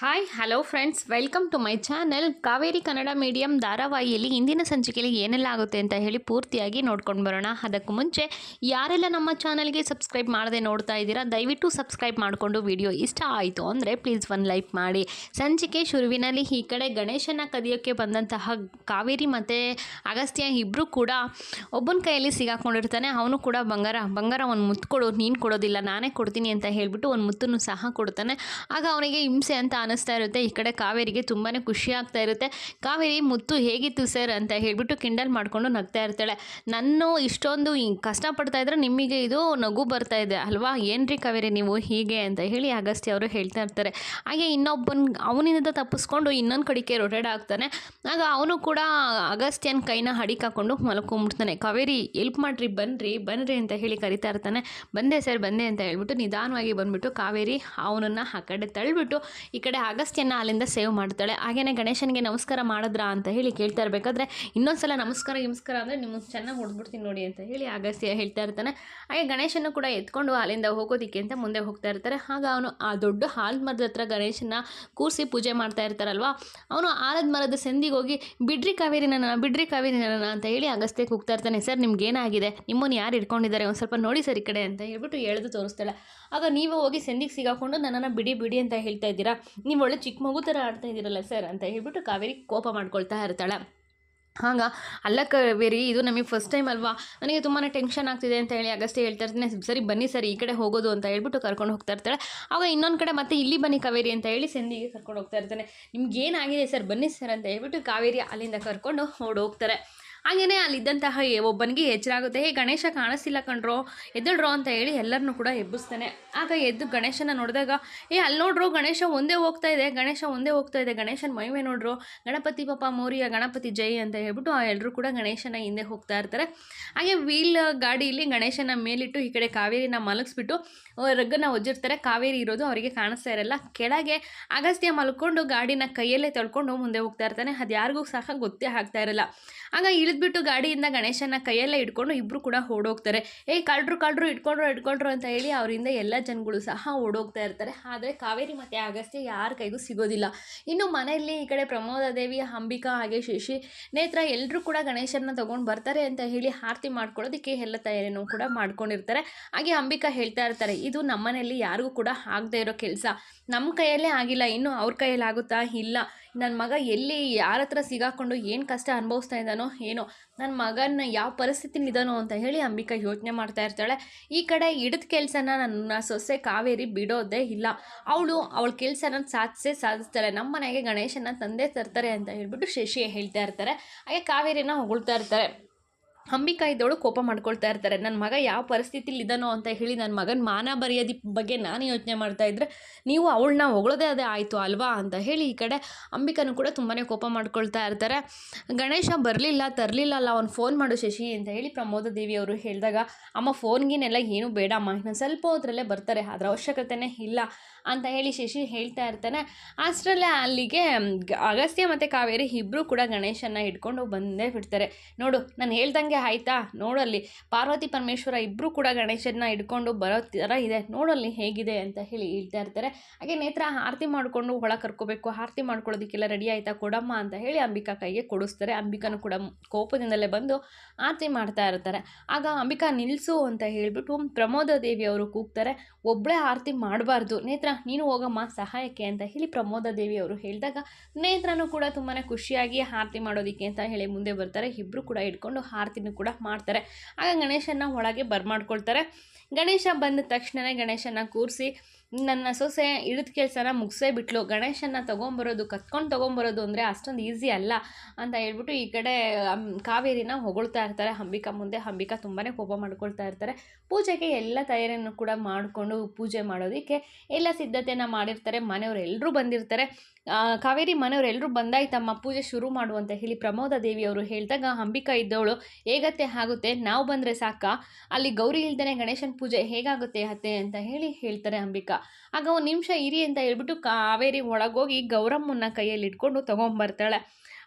Hi hello friends welcome to my channel Kaveri Kannada medium ಧಾರಾವಾಹಿಯಲ್ಲಿ ಇಂದಿನ ಸಂಚಿಕೆಯಲ್ಲಿ ಏನೆಲ್ಲ ಆಗುತ್ತೆ ಅಂತ ಹೇಳಿ ಪೂರ್ತಿಯಾಗಿ ನೋಡ್ಕೊಂಡು ಬರೋಣ. ಅದಕ್ಕೂ ಮುಂಚೆ, ಯಾರೆಲ್ಲ ನಮ್ಮ ಚಾನಲ್ಗೆ ಸಬ್ಸ್ಕ್ರೈಬ್ ಮಾಡದೆ ನೋಡ್ತಾ ಇದ್ದೀರಾ, ದಯವಿಟ್ಟು ಸಬ್ಸ್ಕ್ರೈಬ್ ಮಾಡಿಕೊಂಡು ವಿಡಿಯೋ ಇಷ್ಟ ಆಯಿತು ಅಂದರೆ ಪ್ಲೀಸ್ ಒಂದು ಲೈಕ್ ಮಾಡಿ. ಸಂಚಿಕೆ ಶುರುವಿನಲ್ಲಿ ಈ ಕಡೆ ಗಣೇಶನ ಕದಿಯೋಕ್ಕೆ ಬಂದಂತಹ ಕಾವೇರಿ ಮತ್ತು ಅಗಸ್ತ್ಯ ಇಬ್ಬರು ಕೂಡ ಒಬ್ಬನ ಕೈಯಲ್ಲಿ ಸಿಗಾಕೊಂಡಿರ್ತಾನೆ. ಅವನು ಕೂಡ ಬಂಗಾರ ಬಂಗಾರ ಒಂದು ಮುತ್ತು ಕೊಡು, ನೀನು ಕೊಡೋದಿಲ್ಲ, ನಾನೇ ಕೊಡ್ತೀನಿ ಅಂತ ಹೇಳಿಬಿಟ್ಟು ಒಂದು ಮುತ್ತನ್ನು ಸಹ ಕೊಡ್ತಾನೆ. ಆಗ ಅವನಿಗೆ ಹಿಂಸೆ ಅಂತ ಅನಿಸ್ತಾ ಇರುತ್ತೆ. ಈ ಕಡೆ ಕಾವೇರಿಗೆ ತುಂಬಾ ಖುಷಿ ಆಗ್ತಾ ಇರುತ್ತೆ. ಕಾವೇರಿ ಮುತ್ತು ಹೇಗಿತ್ತು ಸರ್ ಅಂತ ಹೇಳಿಬಿಟ್ಟು ಕಿಂಡಲ್ ಮಾಡಿಕೊಂಡು ನಗ್ತಾ ಇರ್ತಾಳೆ. ನಾನು ಇಷ್ಟೊಂದು ಕಷ್ಟಪಡ್ತಾ ಇದ್ರೆ ನಿಮಗೆ ಇದು ನಗು ಬರ್ತಾ ಇದೆ ಅಲ್ವಾ? ಏನ್ರಿ ಕಾವೇರಿ ನೀವು ಹೀಗೆ ಅಂತ ಹೇಳಿ ಅಗಸ್ತಿ ಅವರು ಹೇಳ್ತಾ ಇರ್ತಾರೆ. ಹಾಗೆ ಇನ್ನೊಬ್ಬನ ಅವನಿಂದ ತಪ್ಪಿಸ್ಕೊಂಡು ಇನ್ನೊಂದು ಕಡೆಗೆ ರೊಟೇಟ್ ಆಗ್ತಾನೆ. ಆಗ ಅವನು ಕೂಡ ಅಗಸ್ತ್ಯನ ಕೈನ ಹಡಿಕಾಕೊಂಡು ಮಲ್ಕೊಂಡ್ಬಿಡ್ತಾನೆ ಕಾವೇರಿ ಎಲ್ಪ್ ಮಾಡ್ರಿ ಬನ್ನಿರಿ ಬನ್ನಿರಿ ಅಂತ ಹೇಳಿ ಕರಿತಾ ಇರ್ತಾನೆ. ಬಂದೆ ಸರ್, ಬಂದೆ ಅಂತ ಹೇಳ್ಬಿಟ್ಟು ನಿಧಾನವಾಗಿ ಬಂದ್ಬಿಟ್ಟು ಕಾವೇರಿ ಅವನನ್ನು ಆ ಕಡೆ ತಳ್ಳಿಬಿಟ್ಟು ಈ ಕಡೆ ಅಗಸ್ತ್ಯನ ಅಲ್ಲಿಂದ ಸೇವ್ ಮಾಡ್ತಾಳೆ. ಹಾಗೆಯೇ ಗಣೇಶನಿಗೆ ನಮಸ್ಕಾರ ಮಾಡಿದ್ರಾ ಅಂತ ಹೇಳಿ ಕೇಳ್ತಾ ಇರಬೇಕಾದ್ರೆ ಇನ್ನೊಂದ್ಸಲ ನಮಸ್ಕಾರ ನಮಸ್ಕಾರ ಅಂದರೆ ನಿಮಗೆ ಚೆನ್ನಾಗಿ ಹೊಡೆದ್ಬಿಡ್ತೀನಿ ನೋಡಿ ಅಂತ ಹೇಳಿ ಅಗಸ್ತ್ಯ ಹೇಳ್ತಾ ಇರ್ತಾನೆ. ಹಾಗೆ ಗಣೇಶನ ಕೂಡ ಎತ್ಕೊಂಡು ಅಲ್ಲಿಂದ ಹೋಗೋದಿಕ್ಕೆ ಅಂತ ಮುಂದೆ ಹೋಗ್ತಾ ಇರ್ತಾರೆ. ಆಗ ಅವನು ಆ ದೊಡ್ಡ ಹಾಲದ ಮರದ ಹತ್ರ ಗಣೇಶನ ಕೂರಿಸಿ ಪೂಜೆ ಮಾಡ್ತಾ ಇರ್ತಾರಲ್ವಾ? ಅವನು ಆಲದ ಮರದ ಸಂದಿಗೆ ಹೋಗಿ, ಬಿಡ್ರಿ ಕಾವೇರಿ ನನ್ನ ಬಿಡ್ರಿ ಕಾವೇರಿ ನನ್ನ ಅಂತ ಹೇಳಿ ಅಗಸ್ತ್ಯಕ್ಕೆ ಹೋಗ್ತಾ ಇರ್ತಾನೆ. ಸರ್, ನಿಮ್ಗೆ ಏನಾಗಿದೆ? ನಿಮ್ಮನ್ನು ಯಾರು ಇಟ್ಕೊಂಡಿದ್ದಾರೆ ಒಂದು ಸ್ವಲ್ಪ ನೋಡಿ ಸರ್ ಈ ಕಡೆ ಅಂತ ಹೇಳ್ಬಿಟ್ಟು ಎಳೆದು ತೋರಿಸ್ತಾಳೆ. ಆಗ ನೀವು ಹೋಗಿ ಸಂದಿಗೆ ಸಿಗಾಕೊಂಡು ನನ್ನನ್ನು ಬಿಡಿ ಬಿಡಿ ಅಂತ ಹೇಳ್ತಾ ಇದ್ದೀರಾ? ನೀವು ಒಳ್ಳೆ ಚಿಕ್ಕ ಮಗು ಥರ ಆಡ್ತಾ ಇದ್ದೀರಲ್ಲ ಸರ್ ಅಂತ ಹೇಳ್ಬಿಟ್ಟು ಕಾವೇರಿ ಕೋಪ ಮಾಡ್ಕೊಳ್ತಾ ಇರ್ತಾಳೆ. ಹಾಂಗ, ಅಲ್ಲ ಕಾವೇರಿ, ಇದು ನಮಗೆ ಫಸ್ಟ್ ಟೈಮ್ ಅಲ್ವಾ? ನನಗೆ ತುಂಬಾ ಟೆನ್ಷನ್ ಆಗ್ತಿದೆ ಅಂತ ಹೇಳಿ ಅಗಸ್ತೆ ಹೇಳ್ತಾ ಇರ್ತೀನಿ. ಸರಿ ಬನ್ನಿ ಸರ್, ಈ ಕಡೆ ಹೋಗೋದು ಅಂತ ಹೇಳ್ಬಿಟ್ಟು ಕರ್ಕೊಂಡು ಹೋಗ್ತಾ ಇರ್ತಾಳೆ. ಆಗ ಇನ್ನೊಂದು ಕಡೆ ಮತ್ತೆ ಇಲ್ಲಿ ಬನ್ನಿ ಕಾವೇರಿ ಅಂತ ಹೇಳಿ ಸಂದಿಗೆ ಕರ್ಕೊಂಡು ಹೋಗ್ತಾ ಇರ್ತಾನೆ. ನಿಮ್ಗೆ ಏನಾಗಿದೆ ಸರ್? ಬನ್ನಿ ಸರ್ ಅಂತ ಹೇಳ್ಬಿಟ್ಟು ಕಾವೇರಿ ಅಲ್ಲಿಂದ ಕರ್ಕೊಂಡು ಓಡೋಗ್ತಾರೆ ಹಾಗೆಯೇ ಅಲ್ಲಿದ್ದಂತಹ ಒಬ್ಬನಿಗೆ ಎಚ್ಚರಾಗುತ್ತೆ, ಹೇ ಗಣೇಶ ಕಾಣಿಸ್ತಿಲ್ಲ ಕಣ್ರೋ, ಎದ್ದಳ್ರೋ ಅಂತ ಹೇಳಿ ಎಲ್ಲರನ್ನೂ ಕೂಡ ಎಬ್ಬಿಸ್ತಾನೆ. ಆಗ ಎದ್ದು ಗಣೇಶನ ನೋಡಿದಾಗ, ಏ, ಅಲ್ಲಿ ನೋಡ್ರು, ಗಣೇಶ ಒಂದೇ ಹೋಗ್ತಾ ಇದೆ, ಗಣೇಶ ಒಂದೇ ಹೋಗ್ತಾ ಇದೆ, ಗಣೇಶನ ಮಹಿಮೆ ನೋಡ್ರು, ಗಣಪತಿ ಪಾಪ ಮೌರ್ಯ ಗಣಪತಿ ಜೈ ಅಂತ ಹೇಳ್ಬಿಟ್ಟು ಆ ಎಲ್ಲರೂ ಕೂಡ ಗಣೇಶನ ಹಿಂದೆ ಹೋಗ್ತಾ ಇರ್ತಾರೆ. ಹಾಗೆ ವೀಲ್ ಗಾಡಿಯಲ್ಲಿ ಗಣೇಶನ ಮೇಲಿಟ್ಟು ಈ ಕಡೆ ಕಾವೇರಿನ ಮಲಗಿಸ್ಬಿಟ್ಟು ರಗ್ಗನ್ನ ಒಜ್ಜಿರ್ತಾರೆ. ಕಾವೇರಿ ಇರೋದು ಅವರಿಗೆ ಕಾಣಿಸ್ತಾ ಇರಲ್ಲ. ಕೆಳಗೆ ಅಗಸ್ತ್ಯ ಮಲ್ಕೊಂಡು ಗಾಡಿನ ಕೈಯಲ್ಲೇ ತೊಳ್ಕೊಂಡು ಮುಂದೆ ಹೋಗ್ತಾ ಇರ್ತಾನೆ. ಅದು ಯಾರಿಗೂ ಸಹ ಗೊತ್ತೇ ಆಗ್ತಾ ಇರಲ್ಲ. ಆಗ ಇಳಿದ್ಬಿಟ್ಟು ಗಾಡಿಯಿಂದ ಗಣೇಶನ ಕೈಯಲ್ಲೇ ಇಟ್ಕೊಂಡು ಇಬ್ಬರು ಕೂಡ ಓಡೋಗ್ತಾರೆ. ಏಯ್ ಕಳ್ರು ಕಳ್ರು, ಇಟ್ಕೊಂಡ್ರು ಇಟ್ಕೊಂಡ್ರು ಅಂತ ಹೇಳಿ ಅವರಿಂದ ಎಲ್ಲ ಜನಗಳು ಸಹ ಓಡೋಗ್ತಾ ಇರ್ತಾರೆ. ಆದರೆ ಕಾವೇರಿ ಮತ್ತು ಅಗಸ್ತ್ಯ ಯಾರ ಕೈಗೂ ಸಿಗೋದಿಲ್ಲ. ಇನ್ನು ಮನೆಯಲ್ಲಿ ಈ ಕಡೆ ಪ್ರಮೋದ ದೇವಿ, ಅಂಬಿಕಾ ಹಾಗೆ ಶಶಿ ನೇತ್ರ ಎಲ್ಲರೂ ಕೂಡ ಗಣೇಶನ ತೊಗೊಂಡು ಬರ್ತಾರೆ ಅಂತ ಹೇಳಿ ಆರತಿ ಮಾಡ್ಕೊಳ್ಳೋದಕ್ಕೆ ಎಲ್ಲ ತಯಾರಿನೂ ಕೂಡ ಮಾಡ್ಕೊಂಡಿರ್ತಾರೆ. ಹಾಗೆ ಅಂಬಿಕಾ ಹೇಳ್ತಾ ಇರ್ತಾರೆ, ಇದು ನಮ್ಮನೆಯಲ್ಲಿ ಯಾರಿಗೂ ಕೂಡ ಆಗದೆ ಇರೋ ಕೆಲಸ. ನಮ್ಮ ಕೈಯಲ್ಲೇ ಆಗಿಲ್ಲ. ಇನ್ನು ಅವ್ರ ಕೈಯಲ್ಲಿ ಆಗುತ್ತಾ? ಇಲ್ಲ. ನನ್ನ ಮಗ ಎಲ್ಲಿ, ಯಾರ ಹತ್ರ ಸಿಗಾಕೊಂಡು ಏನು ಕಷ್ಟ ಅನುಭವಿಸ್ತಾ ಇದ್ದಾನೋ ಏನೋ ನನ್ನ ಮಗನ ಯಾವ ಪರಿಸ್ಥಿತಿಲಿದ್ದಾನೋ ಅಂತ ಹೇಳಿ ಅಂಬಿಕಾ ಯೋಚನೆ ಮಾಡ್ತಾ ಇರ್ತಾಳೆ. ಈ ಕಡೆ ಹಿಡಿದ ಕೆಲಸನ ನನ್ನ ಸೊಸೆ ಕಾವೇರಿ ಬಿಡೋದೇ ಇಲ್ಲ. ಅವಳು ಅವಳ ಕೆಲಸನ ಸಾಧಿಸೇ ಸಾಧಿಸ್ತಾಳೆ. ನಮ್ಮ ಮನೆಗೆ ಗಣೇಶನ ತಂದೆ ತರ್ತಾರೆ ಅಂತ ಹೇಳ್ಬಿಟ್ಟು ಶಶಿ ಹೇಳ್ತಾ ಇರ್ತಾರೆ. ಹಾಗೆ ಕಾವೇರಿನ ಹೊಗಳ್ತಾ ಇರ್ತಾರೆ. ಅಂಬಿಕಾ ಇದ್ದವಳು ಕೋಪ ಮಾಡ್ಕೊಳ್ತಾ ಇರ್ತಾರೆ. ನನ್ನ ಮಗ ಯಾವ ಪರಿಸ್ಥಿತಿಲಿ ಇದ್ದಾನೋ ಅಂತ ಹೇಳಿ ನನ್ನ ಮಗನ ಮಾನ ಬರೆಯೋದಿ ಬಗ್ಗೆ ನಾನು ಯೋಚನೆ ಮಾಡ್ತಾ ಇದ್ದರೆ ನೀವು ಅವಳನ್ನ ಹೊಗಳೋದೇ ಅದೇ ಆಯಿತು ಅಲ್ವಾ ಅಂತ ಹೇಳಿ ಈ ಕಡೆ ಅಂಬಿಕಾನು ಕೂಡ ತುಂಬಾ ಕೋಪ ಮಾಡ್ಕೊಳ್ತಾ ಇರ್ತಾರೆ. ಗಣೇಶ ಬರಲಿಲ್ಲ, ತರಲಿಲ್ಲ ಅಲ್ಲ, ಅವ್ನು ಫೋನ್ ಮಾಡು ಶಶಿ ಅಂತ ಹೇಳಿ ಪ್ರಮೋದ ದೇವಿ ಅವರು ಹೇಳಿದಾಗ, ಅಮ್ಮ ಫೋನ್ಗಿನೆಲ್ಲ ಏನೂ ಬೇಡಮ್ಮ ಇನ್ನೊಂದು ಸ್ವಲ್ಪ ಹೊದ್ರಲ್ಲೇ ಬರ್ತಾರೆ ಅದರ ಅವಶ್ಯಕತೆನೇ ಇಲ್ಲ ಅಂತ ಹೇಳಿ ಶಶಿ ಹೇಳ್ತಾ ಇರ್ತಾನೆ. ಅಷ್ಟರಲ್ಲೇ ಅಲ್ಲಿಗೆ ಅಗಸ್ತ್ಯ ಮತ್ತು ಕಾವೇರಿ ಇಬ್ಬರು ಕೂಡ ಗಣೇಶನ ಹಿಡ್ಕೊಂಡು ಬಂದೇ ಬಿಡ್ತಾರೆ. ನೋಡು, ನಾನು ಹೇಳ್ದಂಗೆ ಆಯ್ತಾ? ನೋಡಲ್ಲಿ. ಪಾರ್ವತಿ ಪರಮೇಶ್ವರ ಇಬ್ಬರು ಕೂಡ ಗಣೇಶನ ಹಿಡ್ಕೊಂಡು ಬರೋ ಥರ ಇದೆ. ನೋಡಲ್ಲಿ ಹೇಗಿದೆ ಅಂತ ಹೇಳಿ ಹೇಳ್ತಾ ಇರ್ತಾರೆ. ಹಾಗೆ ನೇತ್ರ, ಆರತಿ ಮಾಡಿಕೊಂಡು ಒಳ ಕರ್ಕೋಬೇಕು. ಆರತಿ ಮಾಡ್ಕೊಳ್ಳೋದಕ್ಕೆಲ್ಲ ರೆಡಿ ಆಯ್ತಾ ಕೊಡಮ್ಮ ಅಂತ ಹೇಳಿ ಅಂಬಿಕಾ ಕೈಗೆ ಕೊಡಿಸ್ತಾರೆ. ಅಂಬಿಕಾನು ಕೂಡ ಕೋಪದಿಂದಲೇ ಬಂದು ಆರತಿ ಮಾಡ್ತಾ ಇರ್ತಾರೆ. ಆಗ ಅಂಬಿಕಾ ನಿಲ್ಲಿಸು ಅಂತ ಹೇಳಿಬಿಟ್ಟು ಪ್ರಮೋದ ದೇವಿ ಅವರು ಕೂಗ್ತಾರೆ. ಒಬ್ಬಳೇ ಆರತಿ ಮಾಡಬಾರ್ದು. ನೇತ್ರ, ನೀನು ಹೋಗಮ್ಮ ಸಹಾಯಕ್ಕೆ ಅಂತ ಹೇಳಿ ಪ್ರಮೋದ ದೇವಿ ಅವರು ಹೇಳಿದಾಗ ನೇತ್ರನೂ ಕೂಡ ತುಂಬಾ ಖುಷಿಯಾಗಿ ಆರತಿ ಮಾಡೋದಕ್ಕೆ ಅಂತ ಹೇಳಿ ಮುಂದೆ ಬರ್ತಾರೆ. ಇಬ್ಬರು ಕೂಡ ಇಟ್ಕೊಂಡು ಆರತಿನೂ ಕೂಡ ಮಾಡ್ತಾರೆ. ಆಗ ಗಣೇಶನ ಒಳಗೆ ಬರ್ಮಾಡ್ಕೊಳ್ತಾರೆ. ಗಣೇಶ ಬಂದ ತಕ್ಷಣವೇ ಗಣೇಶನ ಕೂರಿಸಿ ನನ್ನ ಸೊಸೆ ಇಳಿದ ಕೆಲಸನ ಮುಗಿಸೇ ಬಿಟ್ಲು. ಗಣೇಶನ ತೊಗೊಂಬರೋದು ಕತ್ಕೊಂಡು ತೊಗೊಂಬರೋದು ಅಂದರೆ ಅಷ್ಟೊಂದು ಈಸಿ ಅಲ್ಲ ಅಂತ ಹೇಳ್ಬಿಟ್ಟು ಈ ಕಡೆ ಕಾವೇರಿನ ಹೊಗಳ್ತಾ ಇರ್ತಾರೆ. ಅಂಬಿಕಾ ಮುಂದೆ ಅಂಬಿಕಾ ತುಂಬಾ ಕೋಪ ಮಾಡ್ಕೊಳ್ತಾ ಇರ್ತಾರೆ. ಪೂಜೆಗೆ ಎಲ್ಲ ತಯಾರಿಯನ್ನು ಕೂಡ ಮಾಡಿಕೊಂಡು ಪೂಜೆ ಮಾಡೋದಕ್ಕೆ ಎಲ್ಲ ಸಿದ್ಧತೆಯನ್ನು ಮಾಡಿರ್ತಾರೆ. ಮನೆಯವರೆಲ್ಲರೂ ಬಂದಿರ್ತಾರೆ. ಕಾವೇರಿ ಮನೆಯವರೆಲ್ಲರೂ ಬಂದಾಯ್ತಮ್ಮ, ಪೂಜೆ ಶುರು ಮಾಡು ಅಂತ ಹೇಳಿ ಪ್ರಮೋದ ದೇವಿ ಅವರು ಹೇಳಿದಾಗ ಅಂಬಿಕಾ ಇದ್ದವಳು, ಹೇಗತ್ತೆ ಆಗುತ್ತೆ? ನಾವು ಬಂದರೆ ಸಾಕ? ಅಲ್ಲಿ ಗೌರಿ ಇಲ್ದೇ ಗಣೇಶನ ಪೂಜೆ ಹೇಗಾಗುತ್ತೆ ಅತ್ತೆ ಅಂತ ಹೇಳಿ ಹೇಳ್ತಾರೆ ಅಂಬಿಕಾ. ಆಗ ಒಂದು ನಿಮಿಷ ಇರಿ ಅಂತ ಹೇಳ್ಬಿಟ್ಟು ಕಾವೇರಿ ಒಳಗೋಗಿ ಗೌರಮ್ಮನ ಕೈಯಲ್ಲಿ ಇಟ್ಕೊಂಡು ತೊಗೊಂಬರ್ತಾಳೆ.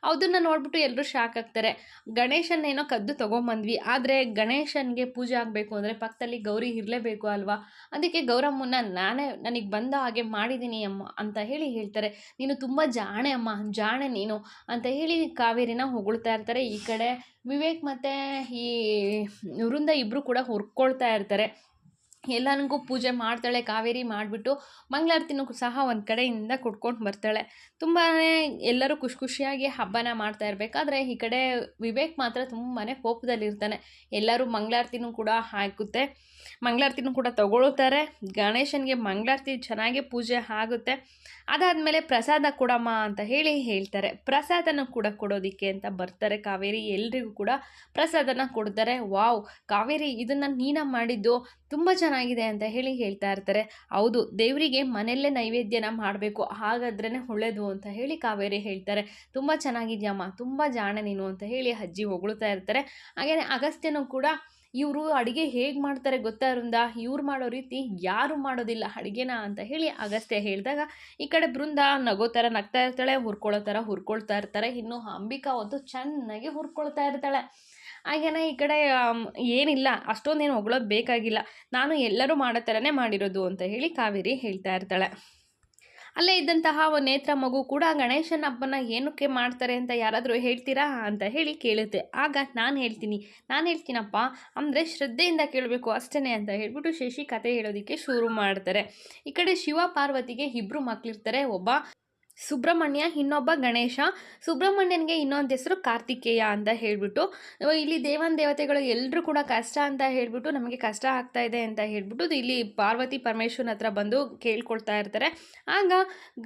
ಅದನ್ನು ನೋಡ್ಬಿಟ್ಟು ಎಲ್ಲರೂ ಶಾಕ್ ಆಗ್ತಾರೆ. ಗಣೇಶನೇನೋ ಕದ್ದು ತೊಗೊಂಬಂದ್ವಿ. ಆದರೆ ಗಣೇಶನಿಗೆ ಪೂಜೆ ಆಗಬೇಕು ಅಂದರೆ ಪಕ್ಕದಲ್ಲಿ ಗೌರಿ ಇರಲೇಬೇಕು ಅಲ್ವಾ? ಅದಕ್ಕೆ ಗೌರಮ್ಮನ ನಾನೇ, ನನಗೆ ಬಂದ ಹಾಗೆ ಮಾಡಿದ್ದೀನಿ ಅಮ್ಮ ಅಂತ ಹೇಳಿ ಹೇಳ್ತಾರೆ. ನೀನು ತುಂಬ ಜಾಣೆ ಅಮ್ಮ, ಜಾಣೆ ನೀನು ಅಂತ ಹೇಳಿ ಕಾವೇರಿನ ಹೊಗಳ್ತಾ ಇರ್ತಾರೆ. ಈ ಕಡೆ ವಿವೇಕ್ ಮತ್ತು ಈ ವೃಂದ ಇಬ್ಬರು ಕೂಡ ಹುರ್ಕೊಳ್ತಾ ಇರ್ತಾರೆ. ಎಲ್ಲನಿಗೂ ಪೂಜೆ ಮಾಡ್ತಾಳೆ, ಕಾವೇರಿ ಮಾಡಿಬಿಟ್ಟು ಮಂಗಳಾರತಿನೂ ಸಹ ಒಂದು ಕಡೆಯಿಂದ ಕುಡ್ಕೊಂಡು ಬರ್ತಾಳೆ. ತುಂಬಾ ಎಲ್ಲರೂ ಖುಷಿ ಖುಷಿಯಾಗಿ ಹಬ್ಬನ ಮಾಡ್ತಾ ಇರಬೇಕಾದ್ರೆ ಈ ಕಡೆ ವಿವೇಕ್ ಮಾತ್ರ ತುಂಬಾ ಕೋಪದಲ್ಲಿರ್ತಾನೆ. ಎಲ್ಲರೂ ಮಂಗಳಾರತಿನೂ ಕೂಡ ಹಾಕುತ್ತೆ. ಮಂಗಳಾರತಿನೂ ಕೂಡ ತಗೊಳ್ತಾರೆ. ಗಣೇಶನಿಗೆ ಮಂಗಳಾರತಿ ಚೆನ್ನಾಗಿ ಪೂಜೆ ಆಗುತ್ತೆ. ಅದಾದಮೇಲೆ ಪ್ರಸಾದ ಕೊಡಮ್ಮ ಅಂತ ಹೇಳಿ ಹೇಳ್ತಾರೆ. ಪ್ರಸಾದನ ಕೂಡ ಕೊಡೋದಕ್ಕೆ ಅಂತ ಬರ್ತಾರೆ ಕಾವೇರಿ. ಎಲ್ರಿಗೂ ಕೂಡ ಪ್ರಸಾದನ ಕೊಡ್ತಾರೆ. ವಾವ್, ಕಾವೇರಿ ಇದನ್ನು ನೀನ ಮಾಡಿದ್ದು ತುಂಬ ಚೆನ್ನಾಗಿದೆ ಅಂತ ಹೇಳಿ ಹೇಳ್ತಾ ಇರ್ತಾರೆ. ಹೌದು, ದೇವರಿಗೆ ಮನೆಯಲ್ಲೇ ನೈವೇದ್ಯನ ಮಾಡಬೇಕು ಹಾಗಾದ್ರೇ ಒಳ್ಳೇದು ಅಂತ ಹೇಳಿ ಕಾವೇರಿ ಹೇಳ್ತಾರೆ. ತುಂಬ ಚೆನ್ನಾಗಿದ್ಯಮ್ಮ, ತುಂಬ ಜಾಣ ನೀನು ಅಂತ ಹೇಳಿ ಅಜ್ಜಿ ಹೊಗಳ್ತಾ ಇರ್ತಾರೆ. ಹಾಗೆಯೇ ಅಗಸ್ತ್ಯನೂ ಕೂಡ ಇವರು ಅಡುಗೆ ಹೇಗೆ ಮಾಡ್ತಾರೆ ಗೊತ್ತಾ ವೃಂದ? ಇವ್ರು ಮಾಡೋ ರೀತಿ ಯಾರು ಮಾಡೋದಿಲ್ಲ, ಅಡುಗೆನ ಅಂತ ಹೇಳಿ ಅಗಸ್ತ್ಯ ಹೇಳಿದಾಗ ಈ ಕಡೆ ಬೃಂದ ನಗೋ ಥರ ನಗ್ತಾ ಇರ್ತಾಳೆ, ಹುರ್ಕೊಳ್ಳೋ ಥರ ಹುರ್ಕೊಳ್ತಾ ಇರ್ತಾರೆ. ಇನ್ನು ಅಂಬಿಕಾ ಒಂದು ಚೆನ್ನಾಗಿ ಹುರ್ಕೊಳ್ತಾ ಇರ್ತಾಳೆ. ಹಾಗೇನೆ ಈ ಕಡೆ ಏನಿಲ್ಲ, ಅಷ್ಟೊಂದೇನು ಹೊಗಳೋದು ಬೇಕಾಗಿಲ್ಲ. ನಾನು ಎಲ್ಲರೂ ಮಾಡೋ ಥರನೇ ಮಾಡಿರೋದು ಅಂತ ಹೇಳಿ ಕಾವೇರಿ ಹೇಳ್ತಾ ಇರ್ತಾಳೆ. ಅಲ್ಲೇ ಇದ್ದಂತಹ ನೇತ್ರ ಮಗು ಕೂಡ ಗಣೇಶನ ಹಬ್ಬನ ಏನಕ್ಕೆ ಮಾಡ್ತಾರೆ ಅಂತ ಯಾರಾದರೂ ಹೇಳ್ತೀರಾ ಅಂತ ಹೇಳಿ ಕೇಳುತ್ತೆ. ಆಗ ನಾನು ಹೇಳ್ತೀನಿ, ನಾನು ಹೇಳ್ತೀನಪ್ಪ, ಅಂದರೆ ಶ್ರದ್ಧೆಯಿಂದ ಕೇಳಬೇಕು ಅಷ್ಟೇ ಅಂತ ಹೇಳ್ಬಿಟ್ಟು ಶಶಿ ಕತೆ ಹೇಳೋದಕ್ಕೆ ಶುರು ಮಾಡ್ತಾರೆ. ಈ ಕಡೆ ಶಿವ ಪಾರ್ವತಿಗೆ ಇಬ್ಬರು ಮಕ್ಕಳಿರ್ತಾರೆ ಒಬ್ಬ ಸುಬ್ರಹ್ಮಣ್ಯ, ಇನ್ನೊಬ್ಬ ಗಣೇಶ. ಸುಬ್ರಹ್ಮಣ್ಯನಿಗೆ ಇನ್ನೊಂದು ಹೆಸರು ಕಾರ್ತಿಕೇಯ ಅಂತ ಹೇಳಿಬಿಟ್ಟು ಇಲ್ಲಿ ದೇವನ್ ದೇವತೆಗಳು ಎಲ್ಲರೂ ಕೂಡ ಕಷ್ಟ ಅಂತ ಹೇಳಿಬಿಟ್ಟು ನಮಗೆ ಕಷ್ಟ ಆಗ್ತಾ ಇದೆ ಅಂತ ಹೇಳ್ಬಿಟ್ಟು ಇಲ್ಲಿ ಪಾರ್ವತಿ ಪರಮೇಶ್ವರನ ಹತ್ರ ಬಂದು ಕೇಳ್ಕೊಳ್ತಾ ಇರ್ತಾರೆ. ಆಗ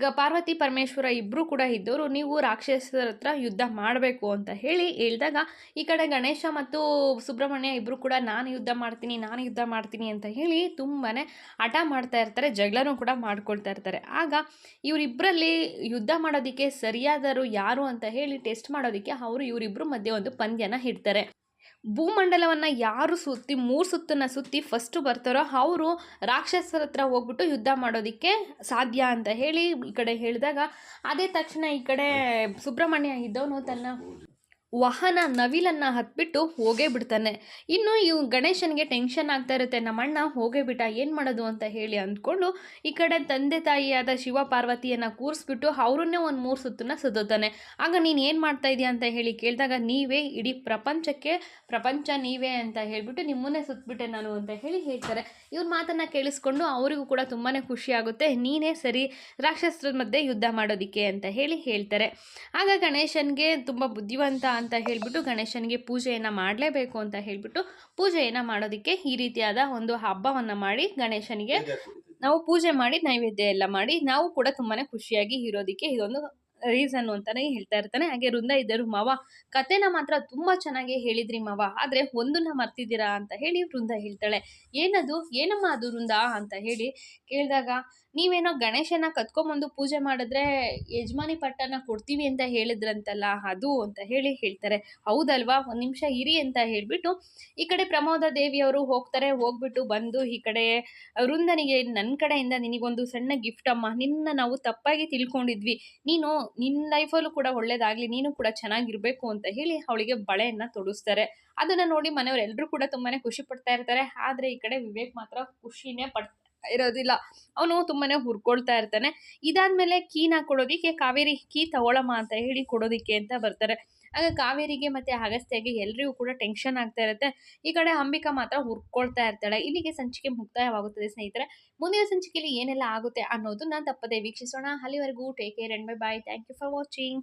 ಗ, ಪಾರ್ವತಿ ಪರಮೇಶ್ವರ ಇಬ್ಬರು ಕೂಡ ಇದ್ದವರು ನೀವು ರಾಕ್ಷಸರ ಹತ್ರ ಯುದ್ಧ ಮಾಡಬೇಕು ಅಂತ ಹೇಳಿ ಹೇಳಿದಾಗ, ಈ ಕಡೆ ಗಣೇಶ ಮತ್ತು ಸುಬ್ರಹ್ಮಣ್ಯ ಇಬ್ಬರು ಕೂಡ ನಾನು ಯುದ್ಧ ಮಾಡ್ತೀನಿ, ನಾನು ಯುದ್ಧ ಮಾಡ್ತೀನಿ ಅಂತ ಹೇಳಿ ತುಂಬಾ ಹಠ ಮಾಡ್ತಾ ಇರ್ತಾರೆ, ಜಗಳನೂ ಕೂಡ ಮಾಡ್ಕೊಳ್ತಾ ಇರ್ತಾರೆ. ಆಗ ಇವರಿಬ್ಬರಲ್ಲಿ ಯುದ್ಧ ಮಾಡೋದಕ್ಕೆ ಸರಿಯಾದರು ಯಾರು ಅಂತ ಹೇಳಿ ಟೆಸ್ಟ್ ಮಾಡೋದಕ್ಕೆ ಅವರು ಇವರಿಬ್ಬರು ಮಧ್ಯೆ ಒಂದು ಪಂದ್ಯನ ಇಡ್ತಾರೆ. ಭೂಮಂಡಲವನ್ನು ಯಾರು ಸುತ್ತಿ, ಮೂರು ಸುತ್ತನ್ನ ಸುತ್ತಿ ಫಸ್ಟು ಬರ್ತಾರೋ ಅವರು ರಾಕ್ಷಸರ ಹತ್ರ ಹೋಗ್ಬಿಟ್ಟು ಯುದ್ಧ ಮಾಡೋದಕ್ಕೆ ಸಾಧ್ಯ ಅಂತ ಹೇಳಿ ಈ ಕಡೆ ಹೇಳಿದಾಗ, ಅದೇ ತಕ್ಷಣ ಈ ಕಡೆ ಸುಬ್ರಹ್ಮಣ್ಯ ಇದ್ದವನು ತನ್ನ ವಾಹನ ನವಿಲನ್ನು ಹತ್ಬಿಟ್ಟು ಹೋಗೇ ಬಿಡ್ತಾನೆ. ಇನ್ನು ಇವು ಗಣೇಶನಿಗೆ ಟೆನ್ಷನ್ ಆಗ್ತಾ ಇರುತ್ತೆ, ನಮ್ಮಣ್ಣ ಹೋಗೇ ಬಿಟ್ಟ, ಏನು ಮಾಡೋದು ಅಂತ ಹೇಳಿ ಅಂದ್ಕೊಂಡು ಈ ಕಡೆ ತಂದೆ ತಾಯಿಯಾದ ಶಿವ ಪಾರ್ವತಿಯನ್ನು ಕೂರಿಸ್ಬಿಟ್ಟು ಅವ್ರನ್ನೇ ಒಂದು ಮೂರು ಸುತ್ತನ್ನ ಸುತ್ತುತ್ತಾನೆ ಆಗ ನೀನು ಏನು ಮಾಡ್ತಾ ಇದೀಯ ಅಂತ ಹೇಳಿ ಕೇಳಿದಾಗ, ನೀವೇ ಇಡೀ ಪ್ರಪಂಚಕ್ಕೆ, ಪ್ರಪಂಚ ನೀವೇ ಅಂತ ಹೇಳಿಬಿಟ್ಟು ನಿಮ್ಮನ್ನೇ ಸುತ್ತಬಿಟ್ಟೆ ನಾನು ಅಂತ ಹೇಳಿ ಹೇಳ್ತಾರೆ. ಇವ್ರ ಮಾತನ್ನು ಕೇಳಿಸ್ಕೊಂಡು ಅವರಿಗೂ ಕೂಡ ತುಂಬಾ ಖುಷಿ ಆಗುತ್ತೆ, ನೀನೇ ಸರಿ, ರಾಕ್ಷಸರ ಮಧ್ಯೆ ಯುದ್ಧ ಮಾಡೋದಿಕ್ಕೆ ಅಂತ ಹೇಳಿ ಹೇಳ್ತಾರೆ. ಆಗ ಗಣೇಶನಿಗೆ ತುಂಬ ಬುದ್ಧಿವಂತ ಅಂತ ಹೇಳಿಬಿಟ್ಟು ಗಣೇಶನಿಗೆ ಪೂಜೆಯನ್ನು ಮಾಡಲೇಬೇಕು ಅಂತ ಹೇಳಿಬಿಟ್ಟು ಪೂಜೆಯನ್ನು ಮಾಡೋದಕ್ಕೆ ಈ ರೀತಿಯಾದ ಒಂದು ಹಬ್ಬವನ್ನು ಮಾಡಿ ಗಣೇಶನಿಗೆ ನಾವು ಪೂಜೆ ಮಾಡಿ ನೈವೇದ್ಯ ಎಲ್ಲ ಮಾಡಿ ನಾವು ಕೂಡ ತುಂಬಾ ಖುಷಿಯಾಗಿ ಇರೋದಕ್ಕೆ ಇದೊಂದು ರೀಸನ್ ಅಂತಾನೆ ಹೇಳ್ತಾ ಇರ್ತಾನೆ. ಹಾಗೆ ವೃಂದ ಇದ್ದರು, ಮಾವ ಕತೆನ ಮಾತ್ರ ತುಂಬ ಚೆನ್ನಾಗಿ ಹೇಳಿದ್ರಿ ಮಾವ. ಆದರೆ ಒಂದನ್ನ ಮರ್ತಿದ್ದೀರಾ? ಅಂತ ಹೇಳಿ ವೃಂದ ಹೇಳ್ತಾಳೆ. ಏನದು? ಏನಮ್ಮ ಅದು ವೃಂದ? ಅಂತ ಹೇಳಿ ಕೇಳಿದಾಗ, ನೀವೇನೋ ಗಣೇಶನ ಕತ್ಕೊಂಬಂದು ಪೂಜೆ ಮಾಡಿದ್ರೆ ಯಜಮಾನಿ ಪಟ್ಟನ ಕೊಡ್ತೀವಿ ಅಂತ ಹೇಳಿದ್ರಂತಲ್ಲ, ಅದು? ಅಂತ ಹೇಳಿ ಹೇಳ್ತಾರೆ. ಹೌದಲ್ವಾ? ಒಂದು ನಿಮಿಷ ಇರಿ ಅಂತ ಹೇಳಿಬಿಟ್ಟು ಈ ಕಡೆ ಪ್ರಮೋದ ದೇವಿಯವರು ಹೋಗ್ತಾರೆ. ಹೋಗ್ಬಿಟ್ಟು ಬಂದು ಈ ಕಡೆ ವೃಂದನಿಗೆ ನನ್ನ ಕಡೆಯಿಂದ ನಿನಗೊಂದು ಸಣ್ಣ ಗಿಫ್ಟ್ ಅಮ್ಮ. ನಿನ್ನ ನಾವು ತಪ್ಪಾಗಿ ತಿಳ್ಕೊಂಡಿದ್ವಿ. ನೀನು ನಿನ್ನ ಲೈಫಲ್ಲೂ ಕೂಡ ಒಳ್ಳೇದಾಗ್ಲಿ, ನೀನು ಕೂಡ ಚೆನ್ನಾಗಿರ್ಬೇಕು ಅಂತ ಹೇಳಿ ಅವಳಿಗೆ ಬಳೆಯನ್ನ ತೊಡಿಸ್ತಾರೆ. ಅದನ್ನ ನೋಡಿ ಮನೆಯವರೆಲ್ಲರೂ ಕೂಡ ತುಂಬಾನೇ ಖುಷಿ ಪಡ್ತಾ ಇರ್ತಾರೆ. ಆದರೆ ಈ ಕಡೆ ವಿವೇಕ್ ಮಾತ್ರ ಖುಷಿನೇ ಪಡ್ತಾ ಇರೋದಿಲ್ಲ. ಅವನು ತುಂಬಾ ಹುರ್ಕೊಳ್ತಾ ಇರ್ತಾನೆ. ಇದಾದ್ಮೇಲೆ ಕೀನ ಕೊಡೋದಿಕ್ಕೆ ಕಾವೇರಿ ಕೀ ತಗೊಳಮ್ಮ ಅಂತ ಹೇಳಿ ಕೊಡೋದಿಕ್ಕೆ ಅಂತ ಬರ್ತಾರೆ. ಆಗ ಕಾವೇರಿಗೆ ಮತ್ತು ಅಗಸ್ತ್ಯಗೆ ಎಲ್ರಿಗೂ ಕೂಡ ಟೆನ್ಷನ್ ಆಗ್ತಾ ಇರುತ್ತೆ. ಈ ಕಡೆ ಅಂಬಿಕಾ ಮಾತ್ರ ಹುರ್ಕೊಳ್ತಾ ಇರ್ತಾಳೆ. ಇಲ್ಲಿಗೆ ಸಂಚಿಕೆ ಮುಕ್ತಾಯವಾಗುತ್ತದೆ ಸ್ನೇಹಿತರೆ. ಮುಂದಿನ ಸಂಚಿಕೆಯಲ್ಲಿ ಏನೆಲ್ಲ ಆಗುತ್ತೆ ಅನ್ನೋದು ನಾನು ತಪ್ಪದೆ ವೀಕ್ಷಿಸೋಣ. ಅಲ್ಲಿವರೆಗೂ take care and bye bye thank you for watching